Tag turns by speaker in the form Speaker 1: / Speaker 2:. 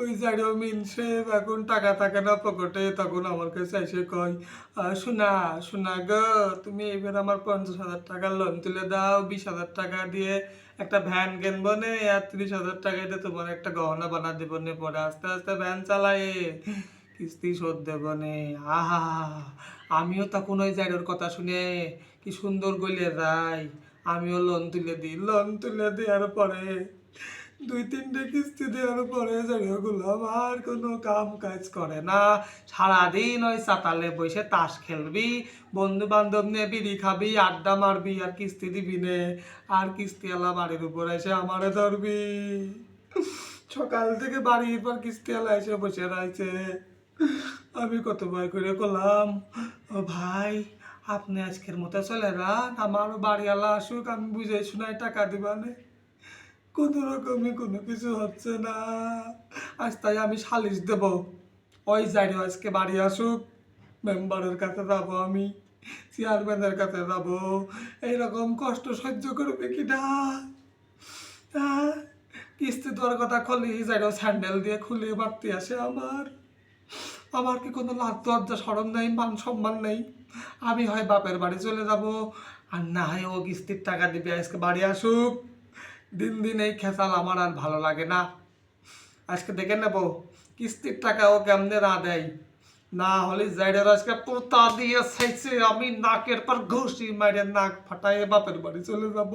Speaker 1: ওই এখন টাকা থাকে না পকেটে, তখন আমার কাছে এসে কয় শোনা শোনা গো, তুমি এবার আমার পঞ্চাশ হাজার লোন তুলে দাও, বিশ হাজার টাকা দিয়ে একটা ভ্যান কিনবো নে, আর ত্রিশ হাজার টাকা দিয়ে তোমার একটা গহনা বানা দেবো নে, পরে আস্তে আস্তে ভ্যান চালায়ে কিস্তি শোধ দেবো নে। আহা, আমিও তখন ওই জায়গার কথা শুনে কি সুন্দর গলিয়ে রাই আমিও লোন তুলে দিই লোন তুলে দেওয়ার পরে, দুই তিনটে কিস্তি দেওয়ার পরে জায়গাগুলো আর কোনো কাম কাজ করে না। সারাদিন ওই চাতালে বসে তাস খেলবি বন্ধু বান্ধব নিয়ে বিড়ি খাবি, আড্ডা মারবি আর কিস্তি দিবি নে। আর কিস্তিওয়ালা বাড়ির উপর এসে আমারে ধরবি। সকাল থেকে বাড়ির পর কিস্তিওয়ালা এসে বসে রয়েছে। আমি কত ভয় করে করলাম ও ভাই আপনি আজকের মতো চলে যান আমার বাড়িওয়ালা আসুক, আমি বুঝে শুনাই টাকা দিবানে। কোনো রকমে কোনো কিছু হচ্ছে না। আজ তাই আমি সালিশ দেব। ওই যাই আজকে বাড়ি আসুক, মেম্বারের কাছে যাব আমি, চেয়ারম্যানের কাছে যাব। এইরকম কষ্ট সহ্য করবে কি না? হ্যাঁ? কিস্তি দেওয়ার কথা খুলি, যাই স্যান্ডেল দিয়ে খুলে, বাড়তি আসে আমার। আমার কি কোনো লজ্জা সরম নেই, মান সম্মান নেই? আমি হয় বাপের বাড়ি চলে যাব, আর না হয় ও কিস্তির টাকা দিবে, আজকে বাড়ি আসুক। দিন দিন এই খেসাল আমার আর ভালো লাগে না। আজকে দেখে নেব, কিস্তির টাকা ও কেমনে না দেয়? না হলে জাইডার আজকে পোতা দিয়ে সাইছে আমি নাকের পর ঘুষি মারে নাক ফাটাই বাপের বাড়ি চলে যাব।